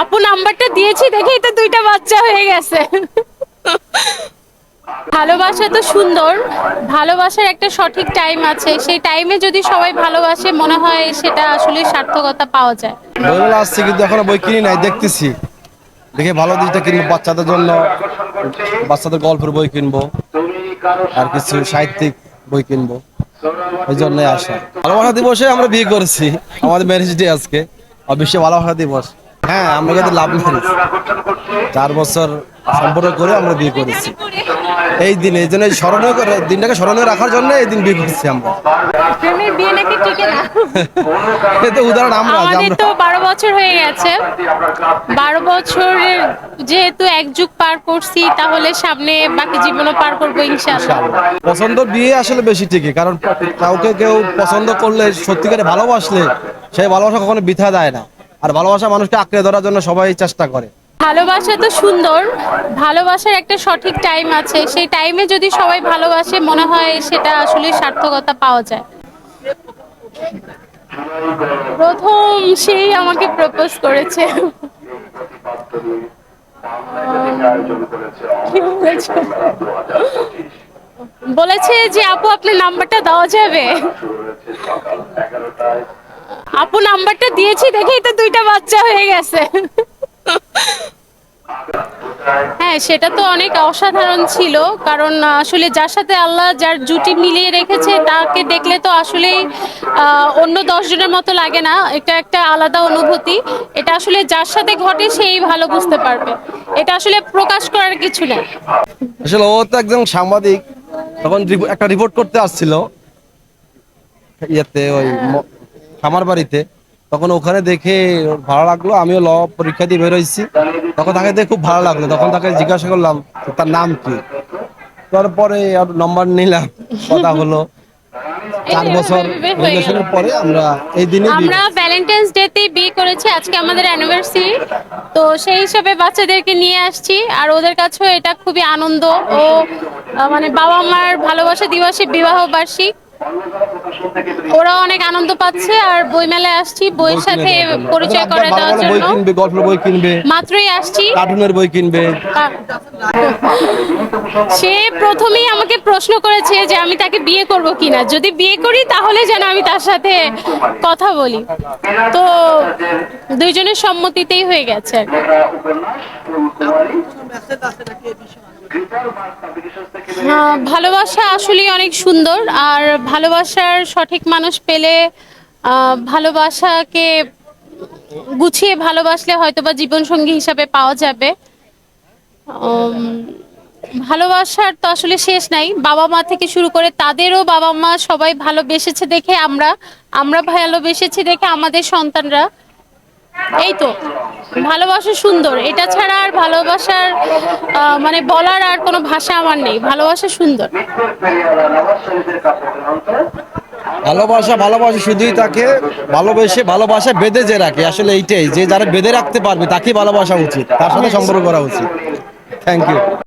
আপু নাম্বারটা দিয়েছি দেখেই তো দুইটা বাচ্চা হয়ে গেছে। ভালোবাসা তো সুন্দর, ভালোবাসার একটা সঠিক টাইম আছে। সেই টাইমে যদি সবাই ভালোবাসে, মনে হয় সেটা আসলে সার্থকতা পাওয়া যায়। বইগুলো আসছে কিন্তু এখনও বই কিনি নাই, দেখতেছি। দেখে ভালো দিকটা কিনবো বাচ্চাদের জন্য। বাচ্চাদের গল্পের বই কিনবো, আর কিছু সাহিত্যিক বই কিনবো। এই জন্যই আসা। ভালোবাসা দিবসে আমরা বিয়ে করেছি, আমাদের ম্যারেজ ডে আজকে। বিশ্ব ভালোবাসা দিবস। হ্যাঁ আমরা কিন্তু লাভ ম্যারেজ চার বছর সম্পর্ক করে আমরা বিয়ে করেছি। এই দিনে এই জন্য স্মরণীয় করে দিনটাকে স্মরণীয় রাখার জন্য এই দিন বিয়ে করেছি আমরা। প্রেমের বিয়ে নাকি টিকে না? এই উদাহরণ আমরা আমাদের তো বারো বছর হয়ে গেছে। বারো বছরের যেহেতু এক যুগ পার করছি তাহলে সামনে বাকি জীবনও পার করব ইনশাল্লাহ পছন্দ বিয়ে আসলে বেশি ঠিকই কারণ কাউকে কেউ পছন্দ করলে সত্যিকারে ভালোবাসলে সেই ভালোবাসা কখনো বৃথা দেয় না। আর ভালোবাসা মানুষকে আঁকড়ে ধরার জন্য সবাই চেষ্টা করে। ভালোবাসা তো সুন্দর, ভালোবাসার একটা সঠিক টাইম আছে। সেই টাইমে যদি সবাই ভালোবাসে, মনে হয় সেটা আসলে সার্থকতা পাওয়া যায়। প্রথম সেই আমাকে প্রপোজ করেছে। বলেছে? যে, আপু, আপনার নাম্বারটা দেওয়া যাবে? আপু নাম্বারটা দিয়েছি দেখেই তো দুইটা বাচ্চা হয়ে গেছে। হ্যাঁ সেটা তো অনেক অসাধারণ ছিল কারণ আসলে যার সাথে আল্লাহ যার জুটি মিলিয়ে রেখেছে তাকে দেখলে তো আসলেই আহ, অন্য দশজনের মতো লাগে না এটা একটা আলাদা অনুভূতি। এটা আসলে যার সাথে ঘটে সেই ভালো বুঝতে পারবে। এটা আসলে প্রকাশ করার কিছু না আসলে ও তো একজন সাংবাদিক তখন একটা রিপোর্ট করতে আসছিল ইয়েতে ওই খামার বাড়িতে। তখন ওখানে দেখে ভালো লাগল আমিও ল পরীক্ষা দিয়ে বেরোইছি। তখন তাকে দেখে খুব ভালো লাগল। তখন তাকে জিজ্ঞাসা করলাম তার নাম কি? তারপরে আর নম্বর নিলাম কথা হলো। চার বছর রিলেশনের পরে আমরা এই দিনে আমরা ভ্যালেন্টাইন্স ডেতে বিয়ে করেছি আজকে আমাদের অ্যানিভার্সারি তো সেই হিসাবে বাচ্চাদেরকে নিয়ে আসছি আর ওদের কাছেও এটা খুবই আনন্দ। ও মানে বাবা মার ভালোবাসা দিবসে বিবাহ বার্ষিক। ওরা অনেক আনন্দ পাচ্ছে আর বই মেলায় আসছি বইয়ের সাথে পরিচয় করে দেওয়ার জন্য বই কিনবে গল্পের বই কিনবে মাত্রই আসছি। কার্টুনের বই কিনবে। সে প্রথমেই আমাকে প্রশ্ন করেছে যে আমি তাকে বিয়ে করব কিনা। যদি বিয়ে করি তাহলে যেন আমি তার সাথে কথা বলি। তো দুইজনের সম্মতিতেই হয়ে গেছে। হ্যাঁ, ভালোবাসা আসলে অনেক সুন্দর আর ভালোবাসার সঠিক মানুষ পেলে ভালোবাসাকে গুছিয়ে ভালোবাসলে হয়তোবা জীবনসঙ্গী হিসাবে পাওয়া যাবে। ভালোবাসার তো আসলে শেষ নাই। বাবা মা থেকে শুরু করে তাদেরও বাবা মা সবাই ভালোবেসেছে দেখে আমরা আমরা ভালোবেসেছি দেখে আমাদের সন্তানরা। এই তো ভালোবাসা সুন্দর। এটা ছাড়া আর ভালোবাসার মানে বলার আর কোনো ভাষা আমার নেই। ভালোবাসা সুন্দর। ভালোবাসা ভালোবাসা শুধুই তাকে ভালোবেসে ভালোবাসা বেঁধে যে রাখে আসলে এইটাই। যে যারা বেঁধে রাখতে পারবে তাকে ভালোবাসা উচিত। তার সাথে সম্পর্ক করা উচিত। Thank you